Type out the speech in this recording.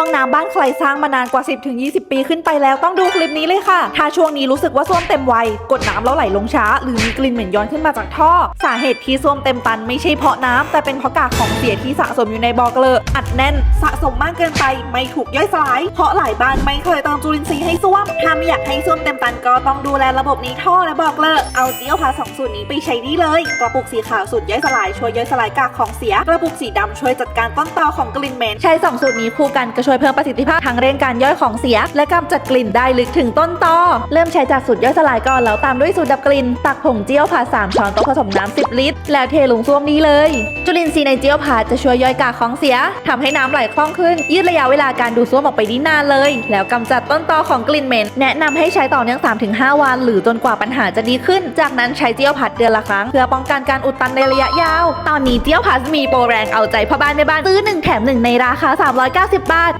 ห้องน้ำบ้านใครสร้างมานานกว่า 10-20 ปีขึ้นไปแล้วต้องดูคลิปนี้เลยค่ะ ถ้าช่วงนี้รู้สึกว่าส้วมเต็มวัยกดน้ำแล้วไหลลงช้า หรือมีกลิ่นเหม็นย้อนขึ้นมาจากท่อ สาเหตุที่ส้วมเต็มตันไม่ใช่เพราะน้ำแต่เป็นเพราะกากของเสียที่สะสมอยู่ในบ่อเกลอะอัดแน่นสะสมมากเกินไปไม่ถูกย่อยสลาย เพราะหลายบ้านไม่เคยเติมจุลินทรีย์ให้ส้วมถ้าไม่อยากให้ส้วมเต็มตันก็ต้องดูแลระบบนี้ท่อและบ่อเกลอะเอาเจียวพาสองสูตรนี้ไปใช้ได้เลยกระปุกสีขาวสูตรย่อยสลายช่วยย่อยสลายกากของเสียกระปุกสีดำช่วยจัดการต้นตอของกลิ่นเหม็นใช้สองสูตรนี้คู่กันก็ช่วยเพิ่มประสิทธิภาพทางเร่งการย่อยของเสีย และกำจัดกลิ่นได้ลึกถึงต้นตอเริ่มใช้จากสูตรย่อยสลายก่อนแล้วตามด้วยสูตรดับกลิ่น ตักผงเจียวผา3ช้อนโต๊ะผสมน้ำ10 ลิตร แล้วเทลงส้วมนี้เลย จุลินทรีย์ในเจียวผาจะช่วยย่อยกากของเสียทำให้น้ำไหลคล่องขึ้น ยืดระยะเวลาการดูดส้วมออกไปได้นานเลย แล้วกำจัดต้นตอของกลิ่นเหม็น แนะนำให้ใช้ต่อเนื่อง 3-5 วัน หรือจนกว่าปัญหาจะดีขึ้น จากนั้นใช้เจียวผัดเดือนละครั้ง เพื่อป้องกันการอุดตันในระยะยาว ตอนนี้เจียวผัดมีโปรแรงเอาใจพ่อบ้านแม่บ้านซื้อ1แถม1ในราคา 390 บาท